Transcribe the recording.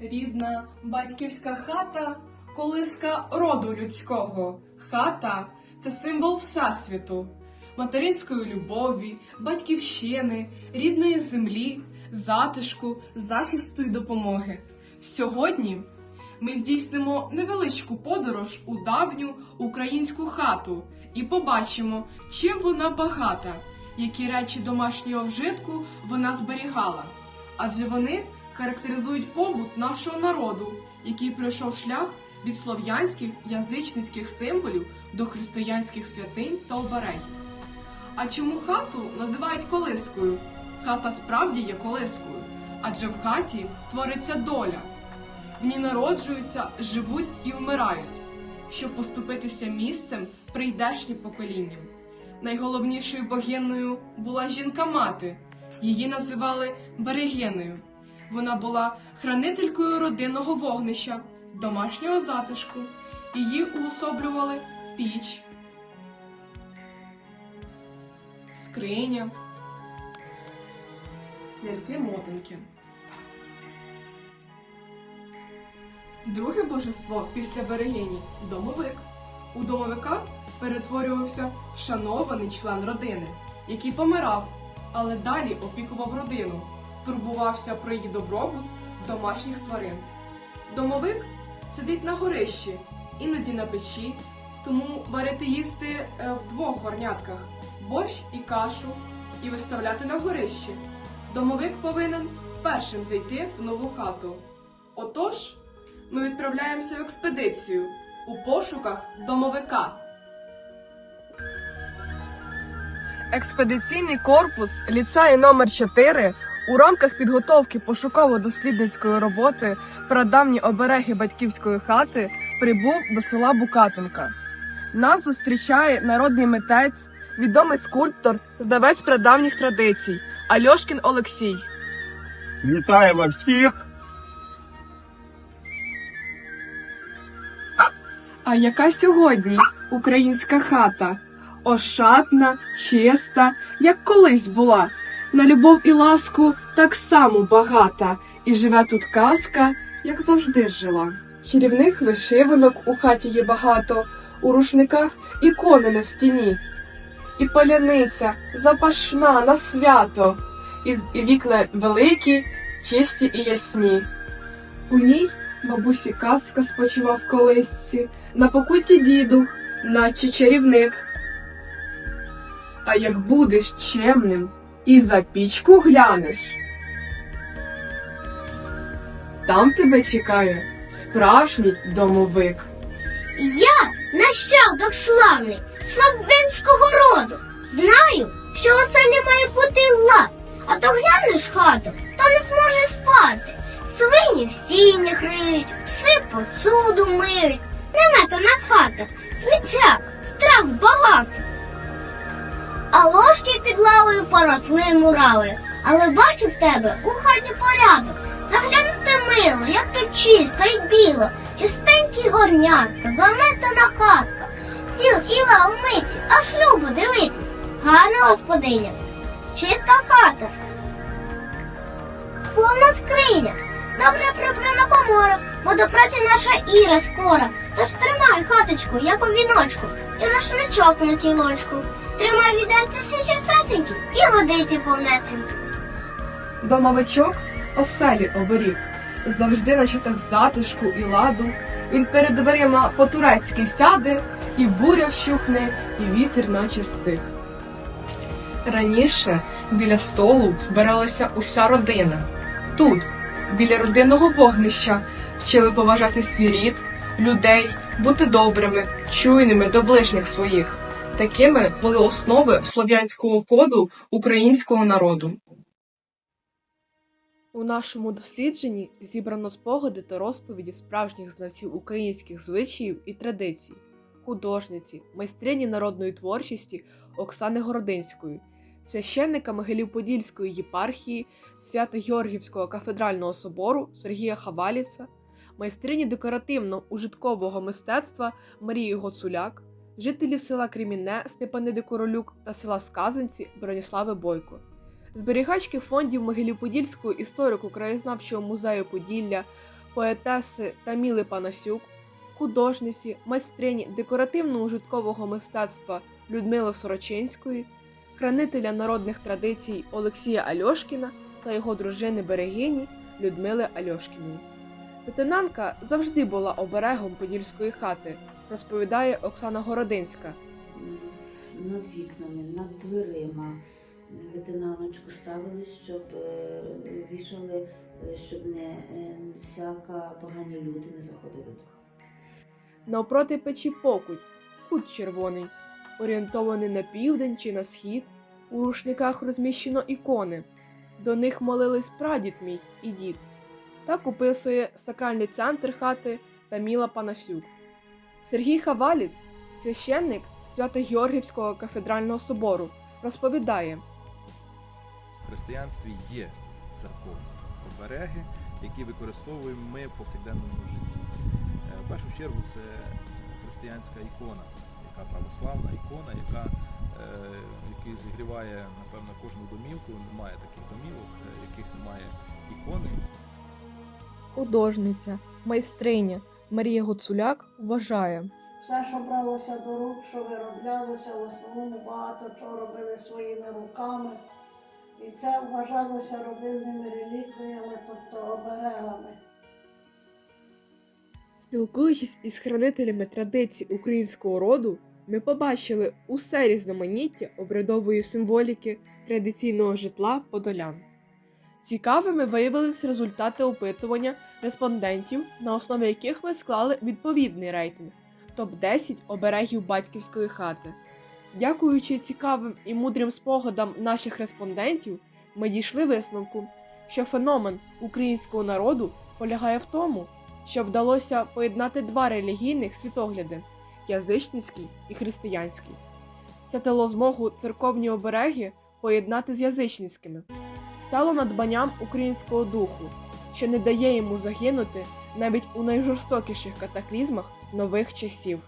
Рідна батьківська хата колиска роду людського. Хата це символ всесвіту, материнської любові, батьківщини, рідної землі, затишку, захисту і допомоги. Сьогодні ми здійснимо невеличку подорож у давню українську хату і побачимо, чим вона багата, які речі домашнього вжитку вона зберігала. Адже вони характеризують побут нашого народу, який пройшов шлях від слов'янських язичницьких символів до християнських святинь та оберегів. А чому хату називають колискою? Хата справді є колискою, адже в хаті твориться доля. В ній народжуються, живуть і вмирають, щоб поступитися місцем прийдешнім поколінням. Найголовнішою богиною була жінка-мати. Її називали Берегиною. Вона була хранителькою родинного вогнища, домашнього затишку. Її уособлювали піч, скриня, ляльки-мотанки. Друге божество після берегині домовик. У домовика перетворювався шанований член родини, який помирав, але далі опікував родину, турбувався про її добробут домашніх тварин. Домовик сидить на горищі, іноді на печі, тому варити їсти е, в двох горнятках борщ і кашу, і виставляти на горищі. Домовик повинен першим зайти в нову хату. Отож, ми відправляємося в експедицію у пошуках домовика. Експедиційний корпус ліцею номер 4 у рамках підготовки пошуково-дослідницької роботи прадавні обереги батьківської хати прибув до села Букатинка. Нас зустрічає народний митець, відомий скульптор, знавець прадавніх традицій Альошкін Олексій. Вітаємо всіх! А яка сьогодні українська хата? Ошатна, чиста, як колись була. На любов і ласку так само багата, і живе тут казка, як завжди жила. Чарівних вишиванок у хаті є багато, у рушниках ікони на стіні. І паляниця запашна на свято, і, вікна великі, чисті і ясні. У ній бабусі казка спочива в колисці, на покутті дідух, наче чарівник. А як будеш чемним і за пічку глянеш, там тебе чекає справжній домовик. Я нащадок славний, слав'янського роду. Знаю, що у селі має бути лад, а то глянеш хату, то не зможеш спати. Свині в сінях риють, пси посуду миють, неметана хата, сміття, страх багато. А ложки під лавою поросли муравою. Але бачу в тебе у хаті порядок. Заглянути мило, як тут чисто і біло, чистенькі горнятка, заметана хатка, стіл і лав миті, аж любо дивитись. Гарна господиня, чиста хата. Повна скриня, добре прибрана комора, водопраці наша Іра скора. Тож тримай хаточку, як у віночку, і рушничок на кілочку. Тримай відерці всі чистесенькі і водиці повнесенькі. Домовичок оселі оберіг, завжди на затишку і ладу. Він перед дверима по-турецьки сяде, і буря вщухне, і вітер наче стих. Раніше біля столу збиралася уся родина. Тут, біля родинного вогнища, вчили поважати свій рід, людей, бути добрими, чуйними до ближніх своїх. Такими були основи слов'янського коду українського народу. У нашому дослідженні зібрано спогади та розповіді справжніх знавців українських звичаїв і традицій, художниці, майстрині народної творчості Оксани Городинської, священника Могилів-Подільської єпархії Свято-Георгівського кафедрального собору Сергія Хаваліца, майстрині декоративно-ужиткового мистецтва Марії Гоцуляк, жителів села Кремінне Степаниди Королюк та села Сказанці Броніслави Бойко зберігачки фондів Могилів-Подільського історико-краєзнавчого музею Поділля, поетеси Таміли Панасюк, художниці, майстрині декоративно-ужиткового мистецтва Людмили Сорочинської, хранителя народних традицій Олексія Альошкіна та його дружини берегині Людмили Альошкіної. Ветенанка завжди була оберегом подільської хати, розповідає Оксана Городинська. над вікнами, над дверима. Ветенаночку ставили, щоб е, вішали, щоб не е, всяка погані люди не заходили до хати. Навпроти печі покуть, кут червоний, орієнтований на південь чи на схід. У рушниках розміщено ікони. До них молились прадід мій і дід. Так описує сакральний центр хати Таміла Панасюк. Сергій Хаваліць, священник Свято-Георгівського кафедрального собору, розповідає: В християнстві є церковні обереги, які використовуємо ми в повсякденному житті. Е, В першу чергу це християнська ікона, яка православна ікона, яка, е, який зігріває, напевно, кожну домівку. Немає таких домівок, е, яких немає ікони. Художниця, майстриня Марія Гуцуляк вважає. Все, що бралося до рук, що вироблялося, в основному багато чого робили своїми руками. І це вважалося родинними реліквіями, тобто оберегами. Спілкуючись із хранителями традицій українського роду, ми побачили усе різноманіття обрядової символіки традиційного житла подолян. Цікавими виявились результати опитування респондентів, на основі яких ми склали відповідний рейтинг топ-10 оберегів батьківської хати. Дякуючи цікавим і мудрим спогадам наших респондентів, ми дійшли висновку, що феномен українського народу полягає в тому, що вдалося поєднати два релігійних світогляди язичницький і християнський. Це дало змогу церковні обереги поєднати з язичницькими, стало надбанням українського духу, що не дає йому загинути навіть у найжорстокіших катаклізмах нових часів.